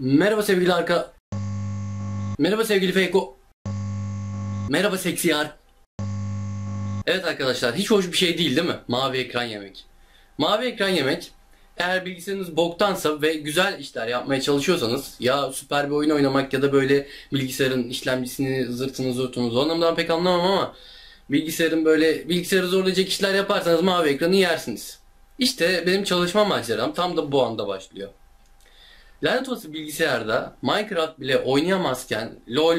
Merhaba sevgili arka... Merhaba sevgili Feyko. Merhaba seksi yar. Evet arkadaşlar hiç hoş bir şey değil değil mi? Mavi ekran yemek. Mavi ekran yemek eğer bilgisayarınız boktansa ve güzel işler yapmaya çalışıyorsanız ya süper bir oyun oynamak ya da böyle bilgisayarın işlemcisini zırtını zırtını o anlamdan pek anlamam ama bilgisayarın böyle bilgisayarı zorlayacak işler yaparsanız mavi ekranı yersiniz. İşte benim çalışma maceram tam da bu anda başlıyor. Lanet olası bilgisayarda Minecraft bile oynayamazken LoL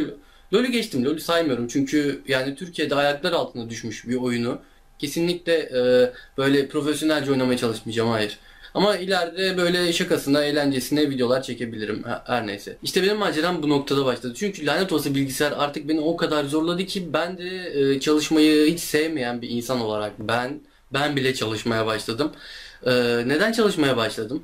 LoL'ü geçtim. LoL'ü saymıyorum çünkü yani Türkiye'de ayaklar altına düşmüş bir oyunu kesinlikle e, böyle profesyonelce oynamaya çalışmayacağım hayır. Ama ileride böyle şakasına, eğlencesine videolar çekebilirim. Her neyse. İşte benim maceram bu noktada başladı. Çünkü lanet olası bilgisayar artık beni o kadar zorladı ki ben de e, çalışmayı hiç sevmeyen bir insan olarak ben ben bile çalışmaya başladım. E, neden çalışmaya başladım?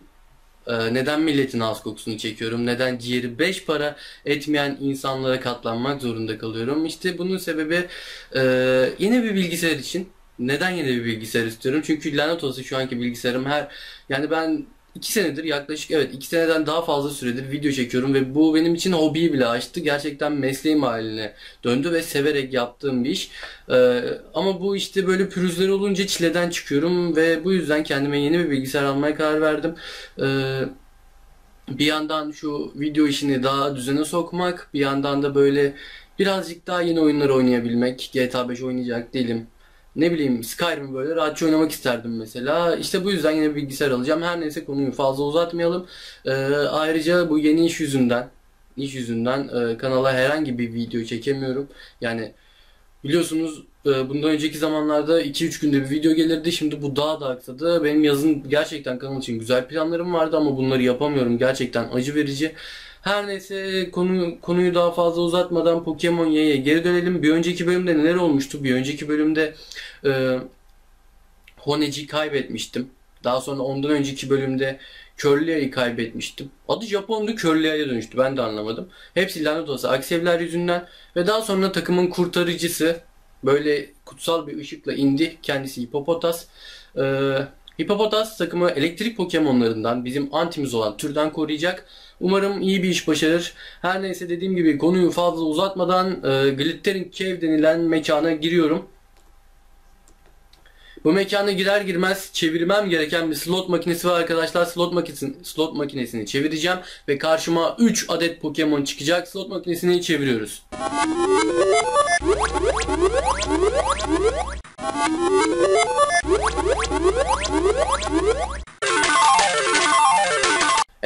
Ee, neden milletin ağız kokusunu çekiyorum? Neden ciğeri 5 para etmeyen insanlara katlanmak zorunda kalıyorum? İşte bunun sebebi e, yeni bir bilgisayar için. Neden yeni bir bilgisayar istiyorum? Çünkü lanet olsun şu anki bilgisayarım her... Yani ben 2 senedir yaklaşık evet 2 seneden daha fazla süredir video çekiyorum ve bu benim için hobiyi bile açtı. Gerçekten mesleğim haline döndü ve severek yaptığım bir iş. Ee, ama bu işte böyle pürüzler olunca çileden çıkıyorum ve bu yüzden kendime yeni bir bilgisayar almaya karar verdim. Ee, bir yandan şu video işini daha düzene sokmak, bir yandan da böyle birazcık daha yeni oyunlar oynayabilmek. GTA 5 oynayacak değilim ne bileyim Skyrim böyle rahatça oynamak isterdim mesela. İşte bu yüzden yine bilgisayar alacağım. Her neyse konuyu fazla uzatmayalım. Ee, ayrıca bu yeni iş yüzünden iş yüzünden e, kanala herhangi bir video çekemiyorum. Yani biliyorsunuz e, bundan önceki zamanlarda 2-3 günde bir video gelirdi. Şimdi bu daha da aksadı. Benim yazın gerçekten kanal için güzel planlarım vardı ama bunları yapamıyorum. Gerçekten acı verici. Her neyse konu konuyu daha fazla uzatmadan Pokemon Y'ye geri dönelim. Bir önceki bölümde neler olmuştu? Bir önceki bölümde e, Honeci'yi kaybetmiştim. Daha sonra ondan önceki bölümde Körleya'yı kaybetmiştim. Adı Japon'du Körleya'ya dönüştü. Ben de anlamadım. Hepsi lanet olsa aksevler yüzünden. Ve daha sonra takımın kurtarıcısı böyle kutsal bir ışıkla indi. Kendisi Hippopotas. Ee, Hippopotas takımı elektrik Pokemon'larından bizim antimiz olan türden koruyacak. Umarım iyi bir iş başarır. Her neyse dediğim gibi konuyu fazla uzatmadan e, Glittering Cave denilen mekana giriyorum. Bu mekana girer girmez çevirmem gereken bir slot makinesi var arkadaşlar. Slot makinesini, slot makinesini çevireceğim ve karşıma 3 adet Pokemon çıkacak. Slot makinesini çeviriyoruz.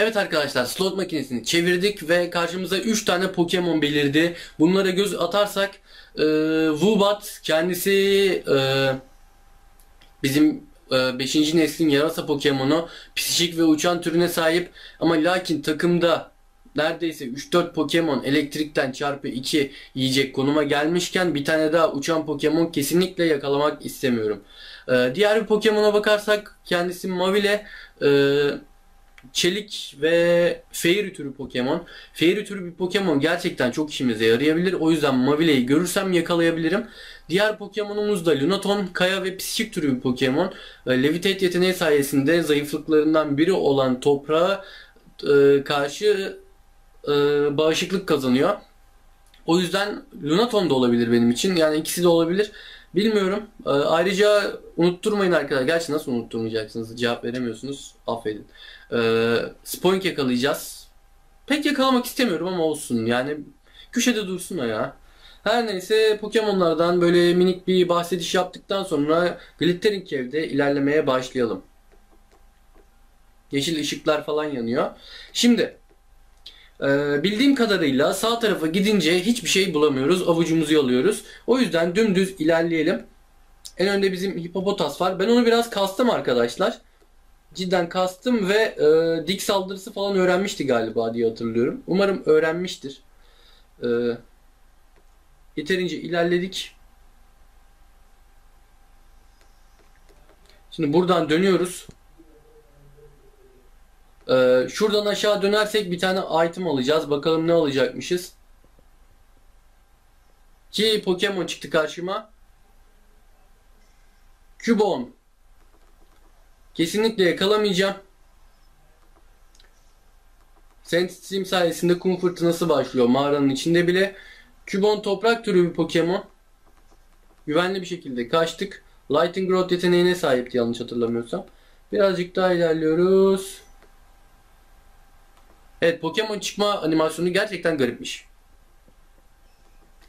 Evet arkadaşlar slot makinesini çevirdik ve karşımıza 3 tane Pokemon belirdi. Bunlara göz atarsak e, Woobat kendisi e, bizim 5. E, neslin yarasa Pokemon'u psikik ve uçan türüne sahip ama lakin takımda neredeyse 3-4 Pokemon elektrikten çarpı 2 yiyecek konuma gelmişken bir tane daha uçan Pokemon kesinlikle yakalamak istemiyorum. Ee, diğer bir Pokemon'a bakarsak kendisi Mavile e, çelik ve Fairy türü Pokemon. Fairy türü bir Pokemon gerçekten çok işimize yarayabilir. O yüzden Mavile'yi görürsem yakalayabilirim. Diğer Pokemon'umuz da Lunaton, Kaya ve Psikik türü bir Pokemon. Ee, Levitate yeteneği sayesinde zayıflıklarından biri olan toprağa e, karşı e, bağışıklık kazanıyor. O yüzden Lunaton da olabilir benim için. Yani ikisi de olabilir. Bilmiyorum. E, ayrıca unutturmayın arkadaşlar. Gerçi nasıl unutturmayacaksınız? Cevap veremiyorsunuz. Affedin. E, Spoink yakalayacağız. Pek yakalamak istemiyorum ama olsun. Yani köşede dursun o ya. Her neyse Pokemon'lardan böyle minik bir bahsediş yaptıktan sonra Glittering Cave'de ilerlemeye başlayalım. Yeşil ışıklar falan yanıyor. Şimdi ee, bildiğim kadarıyla sağ tarafa gidince hiçbir şey bulamıyoruz. Avucumuzu yalıyoruz. O yüzden dümdüz ilerleyelim. En önde bizim hipopotas var. Ben onu biraz kastım arkadaşlar. Cidden kastım ve e, dik saldırısı falan öğrenmişti galiba diye hatırlıyorum. Umarım öğrenmiştir. E, yeterince ilerledik. Şimdi buradan dönüyoruz. Ee, şuradan aşağı dönersek bir tane item alacağız. Bakalım ne alacakmışız. Ki Pokemon çıktı karşıma. Cubone. Kesinlikle yakalamayacağım. Stream sayesinde kum fırtınası başlıyor mağaranın içinde bile. Cubone toprak türü bir Pokemon. Güvenli bir şekilde kaçtık. Lightning Growth yeteneğine sahipti yanlış hatırlamıyorsam. Birazcık daha ilerliyoruz. Evet Pokemon çıkma animasyonu gerçekten garipmiş.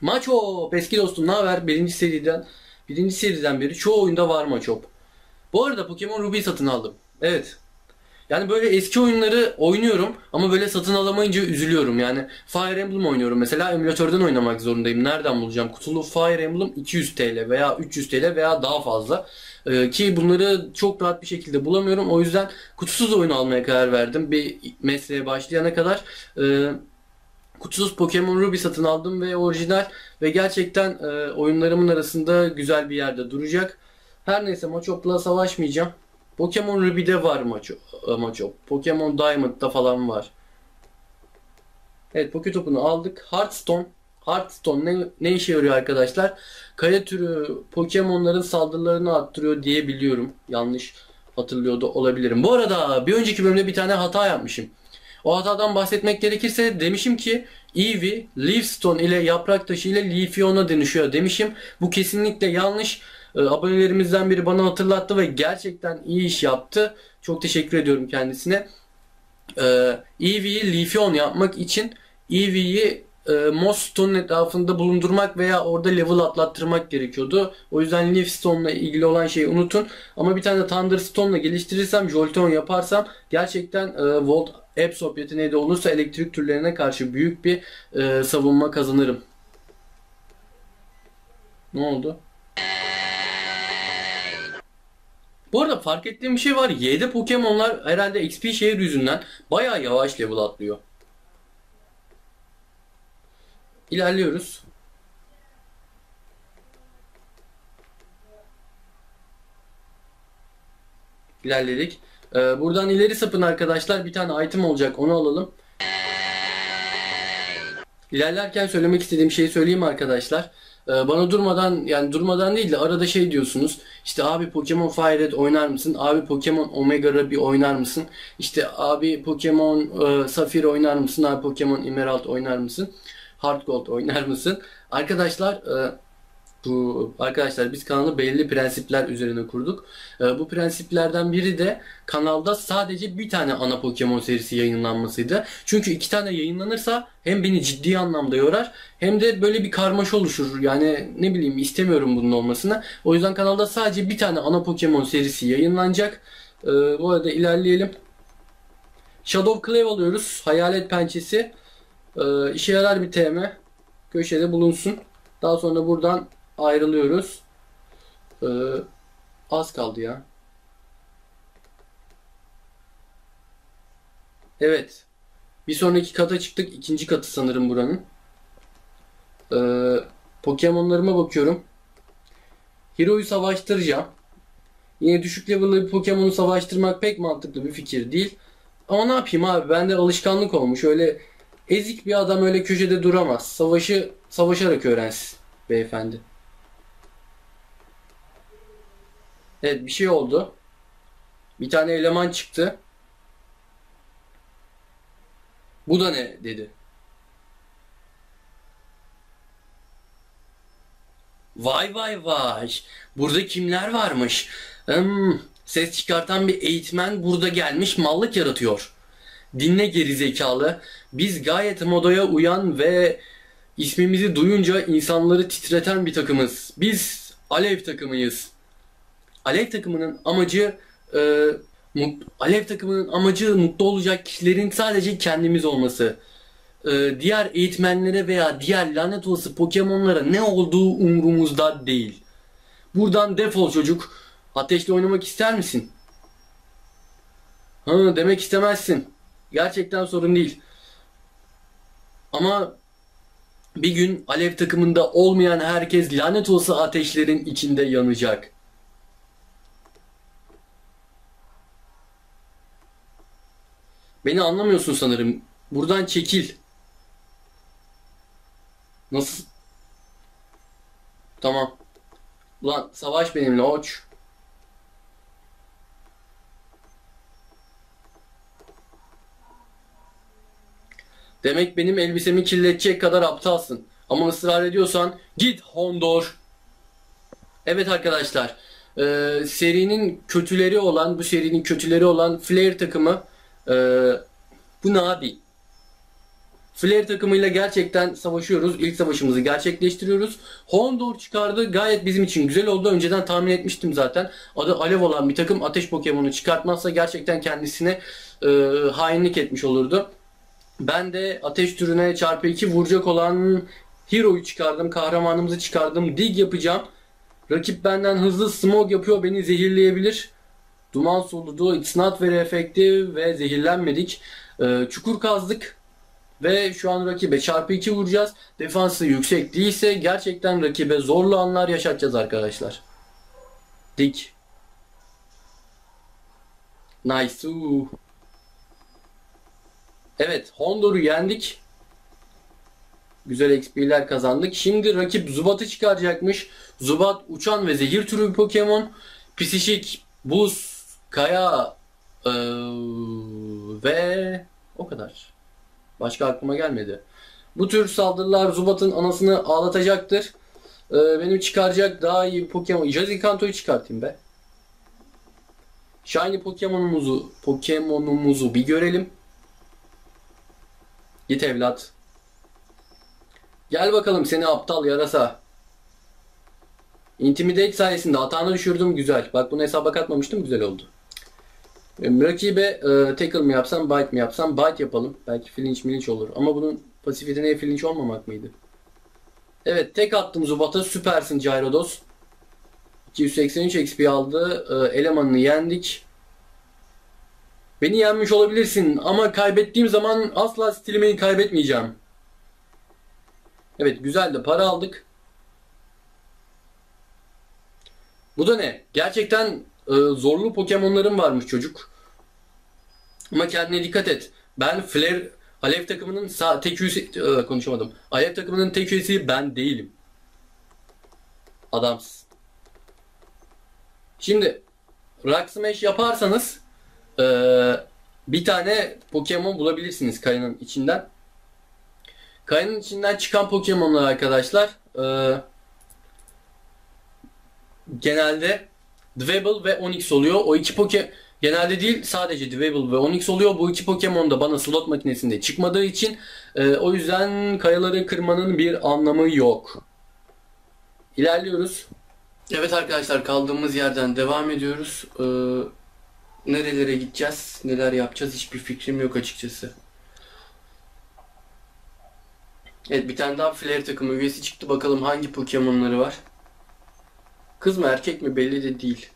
Machop eski dostum ne haber? Birinci seriden birinci seriden beri çoğu oyunda var Machop. Bu arada Pokemon Ruby satın aldım. Evet. Yani böyle eski oyunları oynuyorum ama böyle satın alamayınca üzülüyorum. Yani Fire Emblem oynuyorum mesela emülatörden oynamak zorundayım. Nereden bulacağım? Kutulu Fire Emblem 200 TL veya 300 TL veya daha fazla. Ee, ki bunları çok rahat bir şekilde bulamıyorum. O yüzden kutusuz oyun almaya karar verdim. Bir mesleğe başlayana kadar. Ee, kutusuz Pokemon Ruby satın aldım ve orijinal ve gerçekten e, oyunlarımın arasında güzel bir yerde duracak. Her neyse Machop'la savaşmayacağım. Pokemon Ruby'de var Machop. Machop. Pokemon Diamond'da falan var. Evet Poketop'unu aldık. Hearthstone. Hearthstone ne, ne işe yarıyor arkadaşlar? Kaya türü Pokemon'ların saldırılarını arttırıyor diye biliyorum. Yanlış hatırlıyor da olabilirim. Bu arada bir önceki bölümde bir tane hata yapmışım. O hatadan bahsetmek gerekirse demişim ki Eevee, Leafstone ile yaprak taşı ile Leafeon'a dönüşüyor demişim. Bu kesinlikle yanlış. E, abonelerimizden biri bana hatırlattı ve gerçekten iyi iş yaptı. Çok teşekkür ediyorum kendisine. E, Eevee'yi Leafeon yapmak için Eevee'yi e, Stone'un etrafında bulundurmak veya orada level atlattırmak gerekiyordu. O yüzden Leaf Stone'la ilgili olan şeyi unutun. Ama bir tane de Thunder Stone'la geliştirirsem, Jolteon yaparsam gerçekten e, Volt Absorb yeteneği de olursa elektrik türlerine karşı büyük bir e, savunma kazanırım. Ne oldu? Bu arada fark ettiğim bir şey var. Y'de Pokemon'lar herhalde XP şehir yüzünden bayağı yavaş level atlıyor. İlerliyoruz. İlerledik. Ee, buradan ileri sapın arkadaşlar. Bir tane item olacak. Onu alalım. İlerlerken söylemek istediğim şeyi söyleyeyim arkadaşlar. Ee, bana durmadan yani durmadan değil de arada şey diyorsunuz. İşte abi Pokemon Fire Red oynar mısın? Abi Pokemon Omega Ruby oynar mısın? İşte abi Pokemon e, Sapphire oynar mısın? Abi Pokemon Emerald oynar mısın? Hard Gold oynar mısın? Arkadaşlar e, bu arkadaşlar biz kanalı belirli prensipler üzerine kurduk. E, bu prensiplerden biri de kanalda sadece bir tane ana Pokemon serisi yayınlanmasıydı. Çünkü iki tane yayınlanırsa hem beni ciddi anlamda yorar hem de böyle bir karmaşa oluşur. Yani ne bileyim istemiyorum bunun olmasını. O yüzden kanalda sadece bir tane ana Pokemon serisi yayınlanacak. E, bu arada ilerleyelim. Shadow Clave alıyoruz. Hayalet pençesi. E, işe yarar bir TM. Köşede bulunsun. Daha sonra buradan ayrılıyoruz. Ee, az kaldı ya. Evet. Bir sonraki kata çıktık. İkinci katı sanırım buranın. Ee, Pokemon'larıma bakıyorum. Hero'yu savaştıracağım. Yine düşük level'lı bir Pokemon'u savaştırmak pek mantıklı bir fikir değil. Ama ne yapayım abi bende alışkanlık olmuş. Öyle ezik bir adam öyle köşede duramaz. Savaşı savaşarak öğrensin beyefendi. Evet bir şey oldu. Bir tane eleman çıktı. Bu da ne dedi. Vay vay vay. Burada kimler varmış? Hmm, ses çıkartan bir eğitmen burada gelmiş mallık yaratıyor. Dinle geri zekalı. Biz gayet modaya uyan ve ismimizi duyunca insanları titreten bir takımız. Biz Alev takımıyız. Alev takımının amacı e, Alev takımının amacı mutlu olacak kişilerin sadece kendimiz olması. E, diğer eğitmenlere veya diğer lanet olası Pokemon'lara ne olduğu umurumuzda değil. Buradan defol çocuk. Ateşle oynamak ister misin? Ha, demek istemezsin. Gerçekten sorun değil. Ama bir gün alev takımında olmayan herkes lanet olsa ateşlerin içinde yanacak. Beni anlamıyorsun sanırım. Buradan çekil. Nasıl? Tamam. Ulan savaş benimle oç. Demek benim elbisemi kirletecek kadar aptalsın. Ama ısrar ediyorsan git Hondor. Evet arkadaşlar. E, serinin kötüleri olan, bu serinin kötüleri olan Flair takımı e, bu Nabi. Flair takımıyla gerçekten savaşıyoruz. İlk savaşımızı gerçekleştiriyoruz. Hondor çıkardı. Gayet bizim için güzel oldu. Önceden tahmin etmiştim zaten. Adı Alev olan bir takım ateş Pokemon'u çıkartmazsa gerçekten kendisine e, hainlik etmiş olurdu. Ben de ateş türüne çarpı 2 vuracak olan Hero'yu çıkardım. Kahramanımızı çıkardım. Dig yapacağım. Rakip benden hızlı smog yapıyor. Beni zehirleyebilir. Duman soludu. It's not very efektif ve zehirlenmedik. Ee, çukur kazdık. Ve şu an rakibe çarpı 2 vuracağız. Defansı yüksek değilse gerçekten rakibe zorlu anlar yaşatacağız arkadaşlar. Dik. Nice. Evet Hondor'u yendik. Güzel XP'ler kazandık. Şimdi rakip Zubat'ı çıkaracakmış. Zubat uçan ve zehir türü bir Pokemon. Psişik, buz, kaya ee, ve o kadar. Başka aklıma gelmedi. Bu tür saldırılar Zubat'ın anasını ağlatacaktır. Ee, benim çıkaracak daha iyi Pokemon. Jazikanto'yu çıkartayım be. Shiny Pokemon'umuzu Pokemon'umuzu bir görelim. Git evlat. Gel bakalım seni aptal yarasa. Intimidate sayesinde hatanı düşürdüm güzel. Bak bunu hesaba katmamıştım güzel oldu. Rakibe e, tackle mı yapsam bite mi yapsam bite yapalım. Belki flinch milinç olur. Ama bunun pasif yeteneği flinch olmamak mıydı? Evet tek attım Zubat'a süpersin Gyarados. 283 XP aldı. E, elemanını yendik. Beni yenmiş olabilirsin ama kaybettiğim zaman asla stilimi kaybetmeyeceğim. Evet güzel de para aldık. Bu da ne? Gerçekten e, zorlu Pokemon'larım varmış çocuk. Ama kendine dikkat et. Ben Flare Alev takımının sağ, tek üyesi e, konuşamadım. Alev takımının tek üyesi ben değilim. Adamsın. Şimdi Rock Smash yaparsanız e, bir tane Pokemon bulabilirsiniz kayanın içinden. Kayanın içinden çıkan Pokemon'lar arkadaşlar e, genelde Dwebble ve Onix oluyor. O iki Pokemon genelde değil sadece Dwebble ve Onix oluyor. Bu iki Pokemon da bana slot makinesinde çıkmadığı için e, o yüzden kayaları kırmanın bir anlamı yok. İlerliyoruz. Evet arkadaşlar kaldığımız yerden devam ediyoruz. Ee, nerelere gideceğiz, neler yapacağız hiçbir fikrim yok açıkçası. Evet bir tane daha Flare takımı üyesi çıktı. Bakalım hangi Pokemon'ları var. Kız mı erkek mi belli de değil.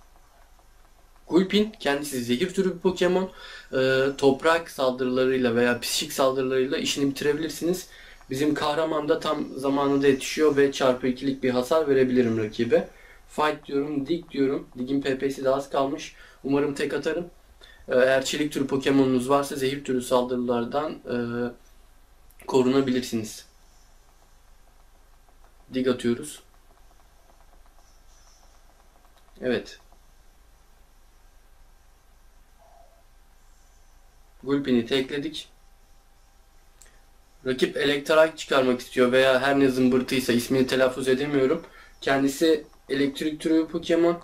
Gulpin kendisi zehir türü bir Pokemon. Ee, toprak saldırılarıyla veya psikik saldırılarıyla işini bitirebilirsiniz. Bizim kahraman da tam zamanında yetişiyor ve çarpı ikilik bir hasar verebilirim rakibe. Fight diyorum, Dig diyorum. Dig'in PP'si de az kalmış. Umarım tek atarım. Ee, eğer çelik türü Pokemon'unuz varsa zehir türü saldırılardan e, korunabilirsiniz. Dig atıyoruz. Evet. Gulpin'i tekledik. Rakip elektrik çıkarmak istiyor veya her ne zımbırtıysa ismini telaffuz edemiyorum. Kendisi elektrik türü Pokemon.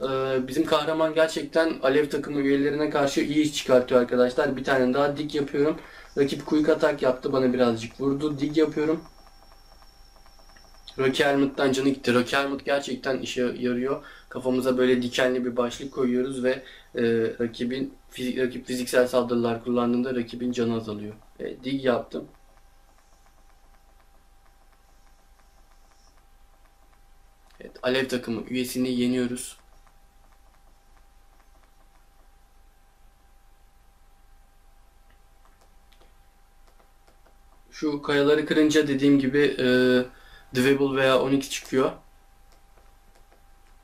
Ee, bizim kahraman gerçekten alev takımı üyelerine karşı iyi iş çıkartıyor arkadaşlar. Bir tane daha dig yapıyorum. Rakip quick atak yaptı bana birazcık vurdu. Dig yapıyorum. Rocky Helmet'tan canı gitti. Rocky Helmet gerçekten işe yarıyor. Kafamıza böyle dikenli bir başlık koyuyoruz ve e, rakibin fizik, rakip fiziksel saldırılar kullandığında rakibin canı azalıyor. E, dig yaptım. Evet, Alev takımı üyesini yeniyoruz. Şu kayaları kırınca dediğim gibi e, Dwebble veya Onyx çıkıyor.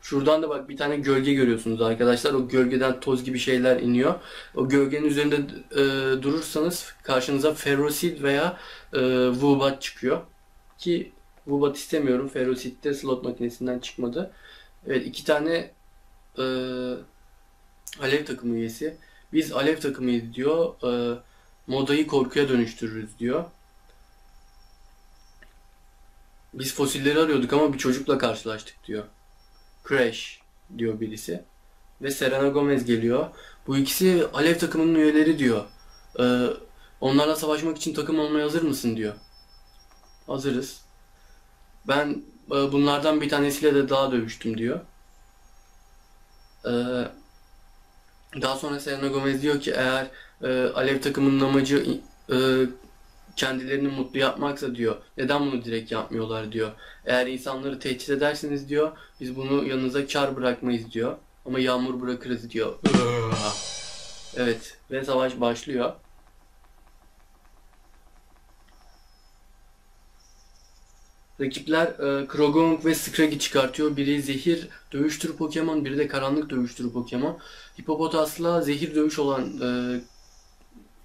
Şuradan da bak bir tane gölge görüyorsunuz arkadaşlar. O gölgeden toz gibi şeyler iniyor. O gölgenin üzerinde e, durursanız karşınıza Ferroseed veya e, Wubat çıkıyor. Ki Wubat istemiyorum. Ferroseed de slot makinesinden çıkmadı. Evet iki tane e, Alev takımı üyesi. Biz Alev takımıyız diyor. E, modayı korkuya dönüştürürüz diyor. Biz fosilleri arıyorduk ama bir çocukla karşılaştık diyor. Crash diyor birisi. Ve Serena Gomez geliyor. Bu ikisi Alev takımının üyeleri diyor. Ee, onlarla savaşmak için takım olmaya hazır mısın diyor. Hazırız. Ben e, bunlardan bir tanesiyle de daha dövüştüm diyor. Ee, daha sonra Selena Gomez diyor ki eğer e, Alev takımının amacı e, kendilerini mutlu yapmaksa diyor. Neden bunu direkt yapmıyorlar diyor. Eğer insanları tehdit ederseniz diyor biz bunu yanınıza kar bırakmayız diyor. Ama yağmur bırakırız diyor. evet ve savaş başlıyor. Rakipler e, Krogong ve Scraggy çıkartıyor. Biri zehir dövüş türü Pokemon, biri de karanlık dövüş türü Pokemon. Hippopotas'la zehir dövüş olan e,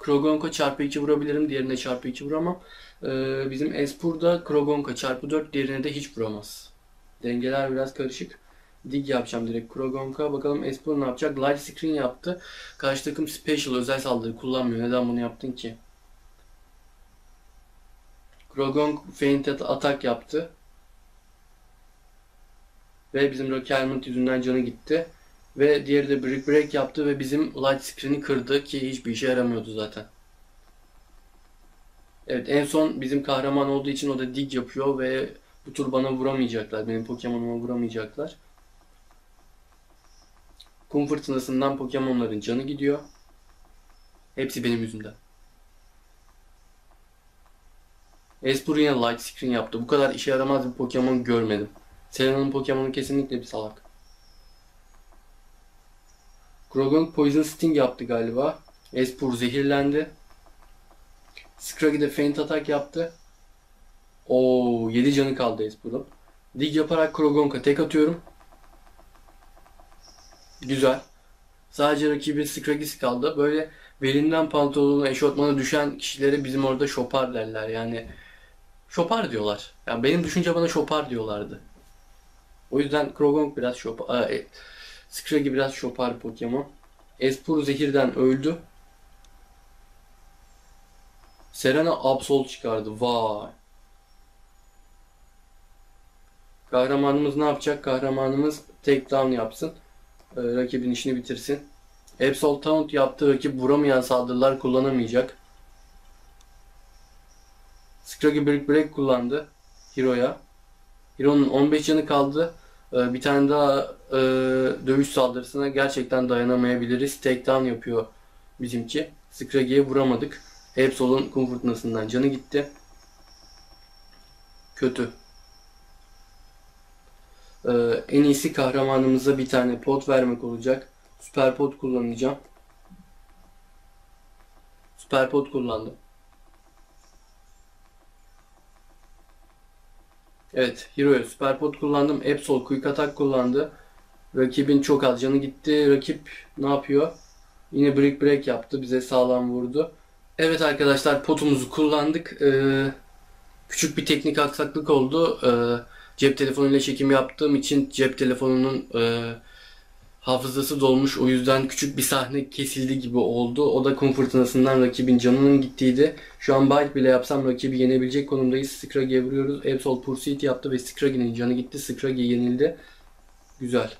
Krogong'a çarpı 2 vurabilirim, diğerine çarpı 2 vuramam. E, bizim Espur'da Krogong'a çarpı 4, diğerine de hiç vuramaz. Dengeler biraz karışık. Dig yapacağım direkt Krogong'a. Bakalım Espur ne yapacak? Light Screen yaptı. Karşı takım Special özel saldırı kullanmıyor. Neden bunu yaptın ki? Krogong feint atak yaptı. Ve bizim Helmet yüzünden canı gitti. Ve diğeri de Brick Break yaptı ve bizim Light Screen'i kırdı ki hiçbir işe yaramıyordu zaten. Evet en son bizim kahraman olduğu için o da dig yapıyor ve bu tur bana vuramayacaklar. Benim Pokemon'uma vuramayacaklar. Kum fırtınasından Pokemon'ların canı gidiyor. Hepsi benim yüzümden. Espur yine light screen yaptı. Bu kadar işe yaramaz bir Pokemon görmedim. Selena'nın Pokemon'u kesinlikle bir salak. Krogong Poison Sting yaptı galiba. Espur zehirlendi. Scraggy de Feint atak yaptı. Oo 7 canı kaldı Espur'un. Dig yaparak Krogong'a tek atıyorum. Güzel. Sadece rakibi Scraggy'si kaldı. Böyle belinden pantolonu, eşofmanı düşen kişileri bizim orada şopar derler. Yani şopar diyorlar. Yani benim düşünce bana şopar diyorlardı. O yüzden Krogong biraz şopar. E, Scraggy biraz şopar Pokemon. Espur zehirden öldü. Serena Absol çıkardı. Vay. Kahramanımız ne yapacak? Kahramanımız takedown yapsın. Ee, rakibin işini bitirsin. Absol Taunt yaptı. Rakip vuramayan saldırılar kullanamayacak. Scraggy Brick Break kullandı. Hero'ya. Hero'nun 15 canı kaldı. Ee, bir tane daha e, dövüş saldırısına gerçekten dayanamayabiliriz. Takedown yapıyor bizimki. Scraggy'ye vuramadık. Absol'un kum fırtınasından canı gitti. Kötü. Ee, en iyisi kahramanımıza bir tane pot vermek olacak. Süper pot kullanacağım. Süper pot kullandım. Evet, Hero'ya süper pot kullandım. Absol quick atak kullandı. Rakibin çok az canı gitti. Rakip ne yapıyor? Yine brick break yaptı. Bize sağlam vurdu. Evet arkadaşlar potumuzu kullandık. Ee, küçük bir teknik aksaklık oldu. Ee, cep telefonuyla çekim yaptığım için cep telefonunun e, hafızası dolmuş. O yüzden küçük bir sahne kesildi gibi oldu. O da kum fırtınasından rakibin canının gittiğiydi. Şu an bite bile yapsam rakibi yenebilecek konumdayız. Scraggy'e vuruyoruz. Absol Pursuit yaptı ve Scraggy'nin canı gitti. Scraggy yenildi. Güzel.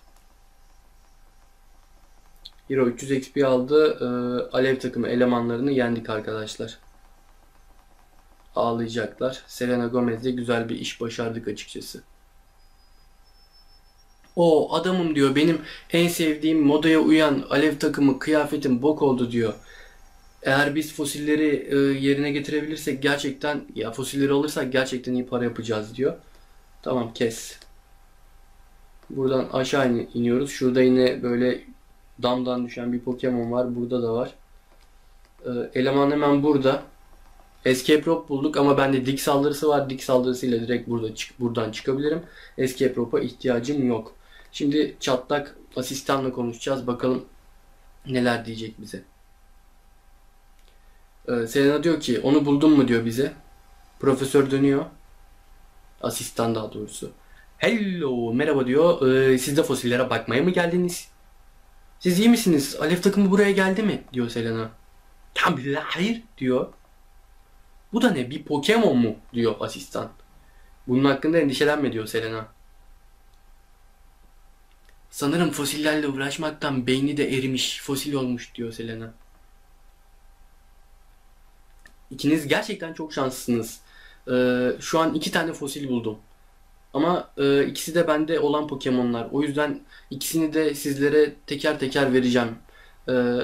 Hero 300 XP aldı. Ee, Alev takımı elemanlarını yendik arkadaşlar. Ağlayacaklar. Selena Gomez'le güzel bir iş başardık açıkçası. O adamım diyor benim en sevdiğim modaya uyan alev takımı kıyafetim bok oldu diyor. Eğer biz fosilleri e, yerine getirebilirsek gerçekten ya fosilleri alırsak gerçekten iyi para yapacağız diyor. Tamam kes. Buradan aşağı in- iniyoruz. Şurada yine böyle damdan düşen bir Pokemon var. Burada da var. E, eleman hemen burada. Escape Rope bulduk ama bende dik saldırısı var. Dik saldırısıyla direkt burada çık buradan çıkabilirim. Escape Rope'a ihtiyacım yok. Şimdi çatlak asistanla konuşacağız. Bakalım neler diyecek bize. Ee, Selena diyor ki onu buldun mu diyor bize. Profesör dönüyor. Asistan daha doğrusu. Hello merhaba diyor. Ee, siz de fosillere bakmaya mı geldiniz? Siz iyi misiniz? Alev takımı buraya geldi mi? diyor Selena. Tam hayır diyor. Bu da ne bir Pokemon mu? diyor asistan. Bunun hakkında endişelenme diyor Selena. Sanırım fosillerle uğraşmaktan beyni de erimiş, fosil olmuş diyor Selena. İkiniz gerçekten çok şanslısınız. Ee, şu an iki tane fosil buldum. Ama e, ikisi de bende olan Pokemon'lar. O yüzden ikisini de sizlere teker teker vereceğim. Ee,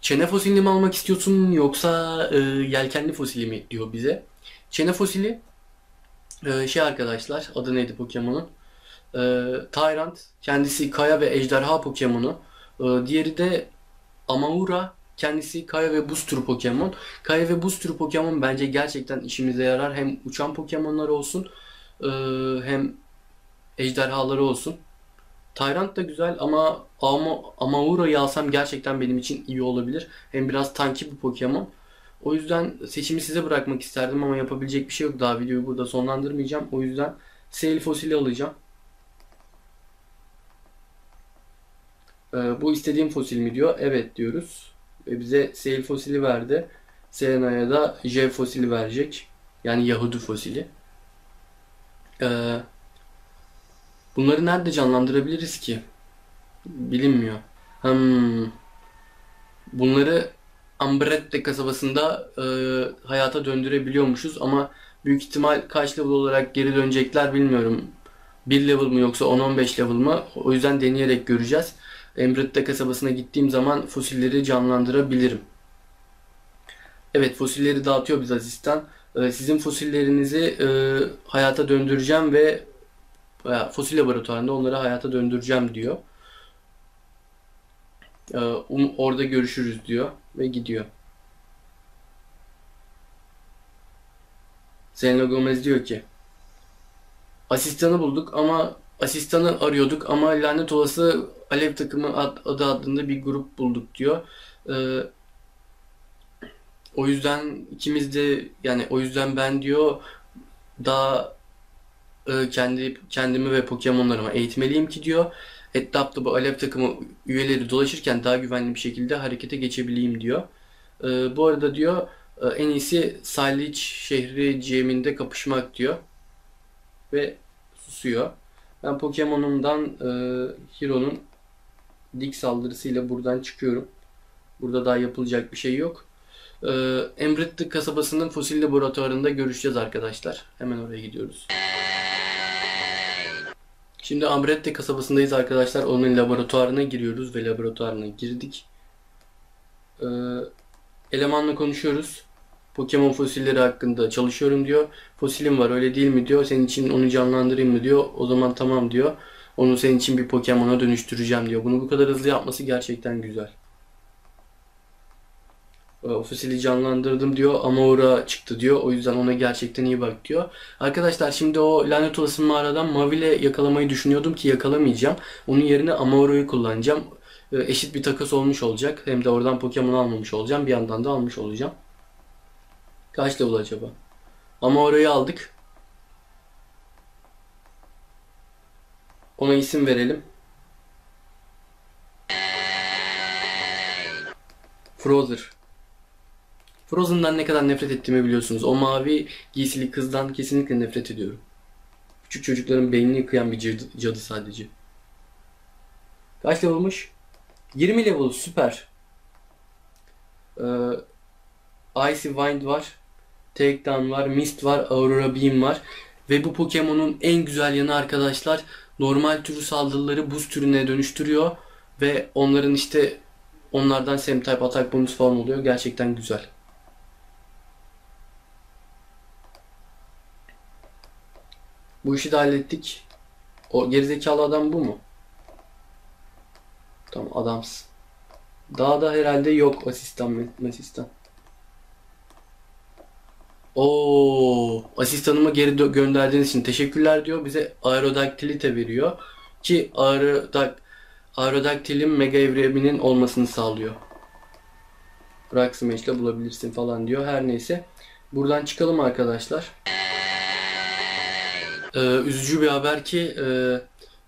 çene fosilini mi almak istiyorsun yoksa e, yelkenli fosili mi diyor bize. Çene fosili e, şey arkadaşlar adı neydi Pokemon'un? E, Tyrant kendisi kaya ve ejderha Pokemon'u. E, diğeri de Amaura kendisi kaya ve buz türü Pokemon. Kaya ve buz türü Pokemon bence gerçekten işimize yarar. Hem uçan Pokemon'lar olsun e, hem ejderhaları olsun. Tyrant da güzel ama ama Amaura'yı alsam gerçekten benim için iyi olabilir. Hem biraz tanki bir Pokemon. O yüzden seçimi size bırakmak isterdim ama yapabilecek bir şey yok. Daha videoyu burada sonlandırmayacağım. O yüzden Sail fosili alacağım. Ee, bu istediğim fosil mi diyor. Evet diyoruz. Ve bize Sail fosili verdi. Selena'ya da J fosili verecek. Yani Yahudi fosili. Ee, bunları nerede canlandırabiliriz ki? Bilinmiyor. Hmm. Bunları Ambrette kasabasında e, hayata döndürebiliyormuşuz ama büyük ihtimal kaç level olarak geri dönecekler bilmiyorum. 1 level mı yoksa 10-15 level mı? O yüzden deneyerek göreceğiz. Ambrette kasabasına gittiğim zaman fosilleri canlandırabilirim. Evet fosilleri dağıtıyor biz asistan. Ee, sizin fosillerinizi e, hayata döndüreceğim ve e, fosil laboratuvarında onları hayata döndüreceğim diyor. E, um, orada görüşürüz diyor ve gidiyor. Selena Gomez diyor ki Asistanı bulduk ama asistanı arıyorduk ama lanet olası Alev takımı ad, adı adında bir grup bulduk diyor. Ee, o yüzden ikimiz de yani o yüzden ben diyor daha e, kendi kendimi ve Pokemon'larımı eğitmeliyim ki diyor. Etrafta bu Alev takımı üyeleri dolaşırken daha güvenli bir şekilde harekete geçebileyim diyor. E, bu arada diyor e, en iyisi Salic şehri GM'inde kapışmak diyor. Ve susuyor. Ben Pokemon'umdan e, Hero'nun dik saldırısıyla buradan çıkıyorum. Burada daha yapılacak bir şey yok. E, Embretti kasabasının fosil laboratuvarında görüşeceğiz arkadaşlar. Hemen oraya gidiyoruz. Şimdi Ambrette kasabasındayız arkadaşlar. Onun laboratuvarına giriyoruz ve laboratuvarına girdik. Ee, elemanla konuşuyoruz. Pokemon fosilleri hakkında çalışıyorum diyor. Fosilim var öyle değil mi diyor. Senin için onu canlandırayım mı diyor. O zaman tamam diyor. Onu senin için bir Pokemon'a dönüştüreceğim diyor. Bunu bu kadar hızlı yapması gerçekten güzel. O fosili canlandırdım diyor. Amaura çıktı diyor. O yüzden ona gerçekten iyi bak diyor. Arkadaşlar şimdi o lanet olası mağaradan Mavile yakalamayı düşünüyordum ki yakalamayacağım. Onun yerine Amaura'yı kullanacağım. Eşit bir takas olmuş olacak. Hem de oradan Pokemon almamış olacağım. Bir yandan da almış olacağım. Kaç level acaba? Amaura'yı aldık. Ona isim verelim. Frozer. Frozen'dan ne kadar nefret ettiğimi biliyorsunuz. O mavi giysili kızdan kesinlikle nefret ediyorum. Küçük çocukların beynini yıkayan bir cadı, cadı sadece. Kaç level'mış? 20 level süper. Ee, Icy Wind var. Takedown var. Mist var. Aurora Beam var. Ve bu Pokemon'un en güzel yanı arkadaşlar normal türü saldırıları buz türüne dönüştürüyor. Ve onların işte onlardan Same Type atak bonus falan oluyor. Gerçekten güzel. Bu işi de hallettik. O gerizekalı adam bu mu? Tamam adamsın. Daha da herhalde yok asistan asistan. O asistanımı geri gönderdiğiniz için teşekkürler diyor. Bize aerodaktilite veriyor. Ki aerodak aerodaktilin mega evriminin olmasını sağlıyor. Rock Smash'le bulabilirsin falan diyor. Her neyse. Buradan çıkalım arkadaşlar. Ee, üzücü bir haber ki e,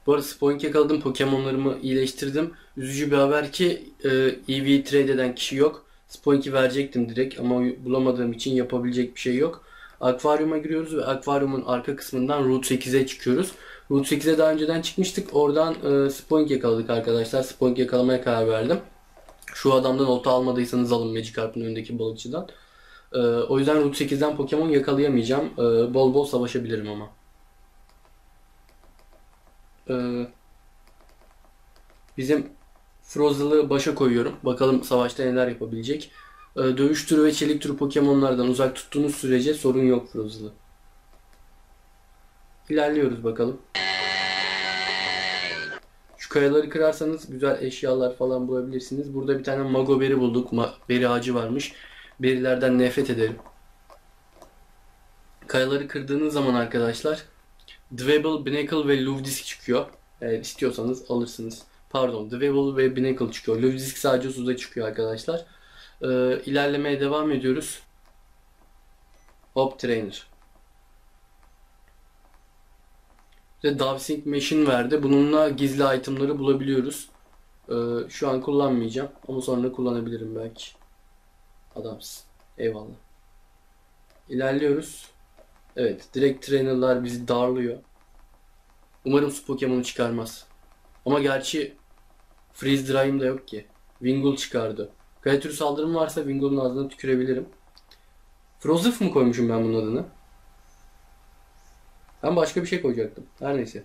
bu arada Spoink yakaladım. Pokemonlarımı iyileştirdim. Üzücü bir haber ki e, EV trade eden kişi yok. Spoink'i verecektim direkt ama bulamadığım için yapabilecek bir şey yok. Akvaryuma giriyoruz ve akvaryumun arka kısmından Route 8'e çıkıyoruz. Route 8'e daha önceden çıkmıştık. Oradan e, Spoink yakaladık arkadaşlar. Spoink yakalamaya karar verdim. Şu adamdan olta almadıysanız alın Magikarp'ın önündeki balıkçıdan. E, o yüzden Route 8'den Pokemon yakalayamayacağım. E, bol bol savaşabilirim ama. E, bizim Frozel'ı başa koyuyorum. Bakalım savaşta neler yapabilecek. E, dövüş türü ve çelik türü Pokemon'lardan uzak tuttuğunuz sürece sorun yok Frozel'ı. İlerliyoruz bakalım. Şu kayaları kırarsanız güzel eşyalar falan bulabilirsiniz. Burada bir tane Mago Berry bulduk. Ma beri ağacı varmış. Berilerden nefret ederim. Kayaları kırdığınız zaman arkadaşlar Dwebble, Binacle ve Ludisk çıkıyor. Eğer istiyorsanız alırsınız. Pardon, Dwebble ve Binacle çıkıyor. Ludisk sadece suda çıkıyor arkadaşlar. Ee, ilerlemeye devam ediyoruz. Hop Trainer. Ve Dovesync Machine verdi. Bununla gizli itemları bulabiliyoruz. Ee, şu an kullanmayacağım. Ama sonra kullanabilirim belki. Adamsın. Eyvallah. İlerliyoruz. Evet. Direkt trainerlar bizi darlıyor. Umarım su Pokemon'u çıkarmaz. Ama gerçi Freeze Dry'ım da yok ki. Wingull çıkardı. Kaya türü saldırım varsa Wingull'un ağzına tükürebilirim. Frozif mu koymuşum ben bunun adını? Ben başka bir şey koyacaktım. Her neyse.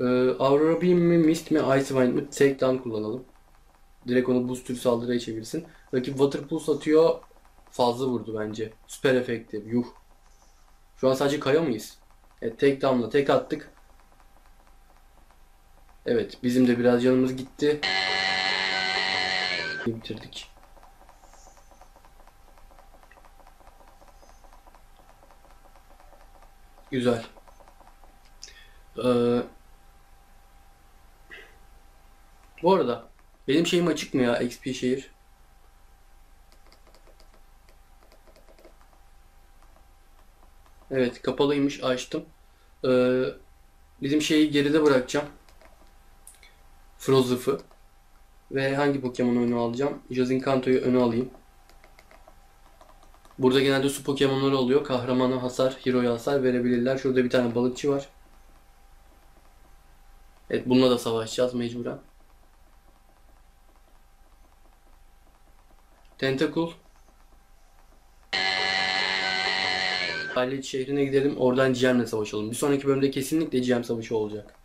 Ee, Aurora Beam mi, Mist mi, Ice Wind mi? Takedown kullanalım. Direkt onu boost türü saldırıya çevirsin. Rakip Water Pulse atıyor. Fazla vurdu bence. Süper efektif. Yuh. Şu an sadece kaya mıyız? Evet takedown'la tek attık. Evet bizim de biraz canımız gitti. Bitirdik. Güzel. Ee, bu arada benim şeyim açık mı ya XP şehir? Evet kapalıymış açtım. Ee, bizim şeyi geride bırakacağım. Frozif'ı. Ve hangi Pokemon öne alacağım? Jazinkanto'yu öne alayım. Burada genelde su Pokemon'ları oluyor. Kahramana hasar, Hero'ya hasar verebilirler. Şurada bir tane balıkçı var. Evet bununla da savaşacağız mecburen. Tentacool. Halit şehrine gidelim. Oradan GM'le savaşalım. Bir sonraki bölümde kesinlikle GM savaşı olacak.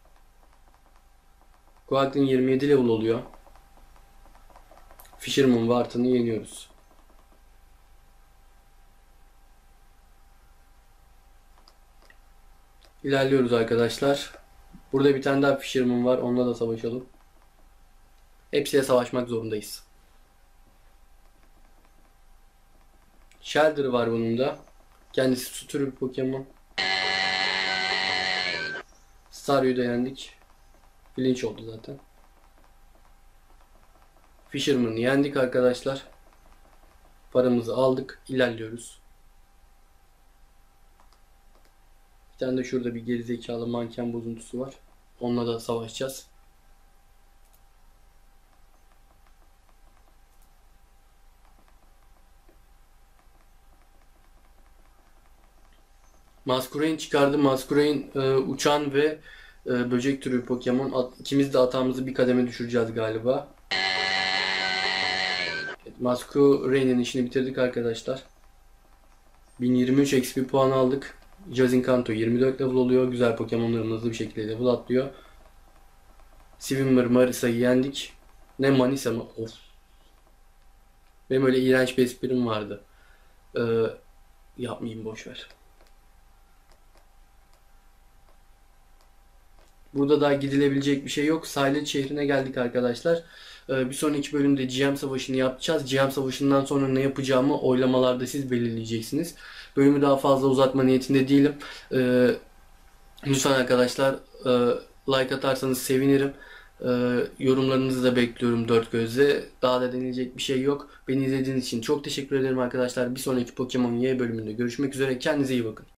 Quack'ın 27 level oluyor. Fisherman Wharton'ı yeniyoruz. İlerliyoruz arkadaşlar. Burada bir tane daha Fisherman var. Onunla da savaşalım. Hepsiyle savaşmak zorundayız. Shelder var bunun da. Kendisi su bir Pokemon. Staryu'yu da yendik. Flinch oldu zaten. Fisherman'ı yendik arkadaşlar. Paramızı aldık. İlerliyoruz. Bir tane de şurada bir gerizekalı manken bozuntusu var. Onunla da savaşacağız. Masquerain çıkardı. Masquerain e, uçan ve e, böcek türü Pokemon. At, ikimiz de hatamızı bir kademe düşüreceğiz galiba. Evet, Masquerain'in işini bitirdik arkadaşlar. 1023 XP puan aldık. Jazinkanto 24 level oluyor. Güzel Pokemon'ların hızlı bir şekilde level atlıyor. Swimmer Marisa'yı yendik. Ne Manisa mı? Of. Benim öyle iğrenç bir esprim vardı. Ee, yapmayayım boşver. Burada daha gidilebilecek bir şey yok. Silent şehrine geldik arkadaşlar. Ee, bir sonraki bölümde GM savaşını yapacağız. GM savaşından sonra ne yapacağımı oylamalarda siz belirleyeceksiniz. Bölümü daha fazla uzatma niyetinde değilim. Ee, lütfen arkadaşlar e, like atarsanız sevinirim. E, yorumlarınızı da bekliyorum dört gözle. Daha da denilecek bir şey yok. Beni izlediğiniz için çok teşekkür ederim arkadaşlar. Bir sonraki Pokemon Y bölümünde görüşmek üzere. Kendinize iyi bakın.